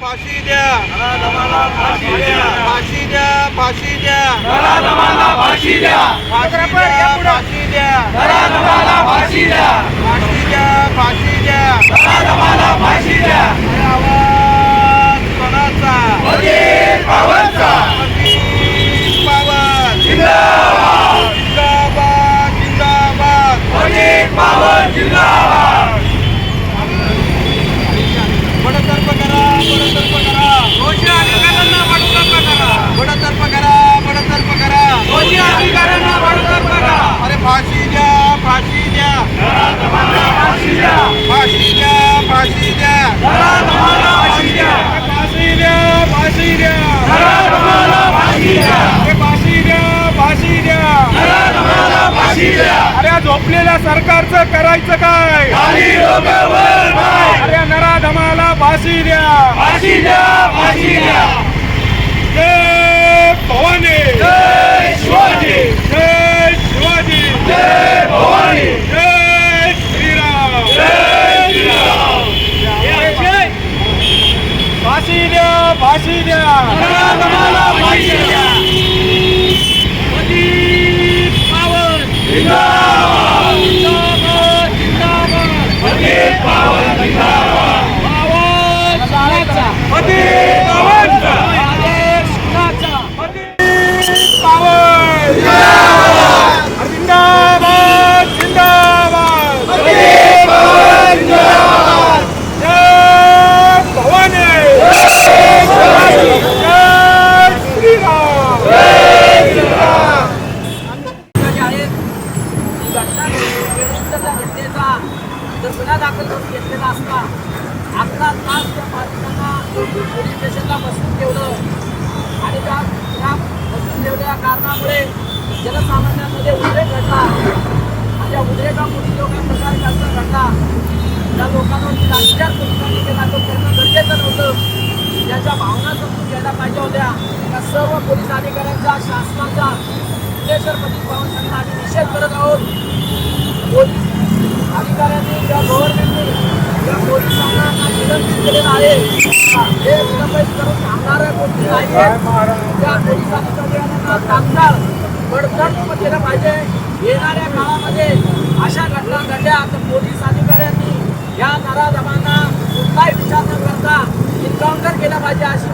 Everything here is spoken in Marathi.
फाशी द्या. फाशी द्या फाशी द्या. फाशी द्या. फाशी द्या फाशी द्या फाशी द्या नराधमाला फाशी द्या अरे आवाज कोणाचा वजीर भावांचा अजीत पवार जिंदाबाद जिंदाबाद जिंदाबाद वजीर भावन जिंदाबाद बडतर्फ करा बडतर्फ करा दोषी अधिकाऱ्यांना बडतर्फ करा बडतर्फ करा बडतर्फ करा दोषी अधिकाऱ्यांना बडतर्फ करा अरे फाशी द्या फाशी द्या नराधमाला फाशी द्या फाशी द्या. फाशी द्या नराधमाला फाशी द्या. फाशी द्या फाशी द्या नराधमाला फाशी द्या. अरे फाशी द्या फाशी द्या नराधमाला द्या अरे झोपलेल्या सरकारचं करायचं काय? खाली डोकं वर अरे नराधमाला फाशी द्या फाशी द्या फाशी द्या. जय भवानी. द्या फाशी द्या नराधमाला ही घटना घडल्यानंतर त्या घटनेचा जर गुन्हा दाखल करून घेतलेला असता अकरा तास त्या बाधितांना पोलीस स्टेशनला बसून ठेवलं. आणि त्या त्या बसून ठेवलेल्या कारणामुळे जनसामान्यांमध्ये उद्रेक घडला. आणि त्या उद्रेकामुळे जो काही प्रकार जास्त घडला त्या लोकांवरती लाठीचार पोलिसांनी केला. तो करणं गरजेचं नव्हतं. त्याच्या भावना समजून घ्यायला पाहिजे होत्या. त्या सर्व पोलीस अधिकाऱ्यांचा शासनाचा पोलीस भवन संघ आम्ही निषेध करत आहोत. पोलीस अधिकाऱ्यांनी त्या गव्हर्नमेंटने त्या पोलिसांना निलंबित केलेला आहे. हे निलंबित करून थांबणाऱ्या गोष्टी नाहीत त्या पोलीस अधिकाऱ्यांना तात्काळ बडतर्फ केलं पाहिजे. येणाऱ्या काळामध्ये अशा घटना घडल्या तर पोलीस अधिकाऱ्यांनी या नराधमांना कुठलाही विचार न करता एन्काउंटर केला पाहिजे अशी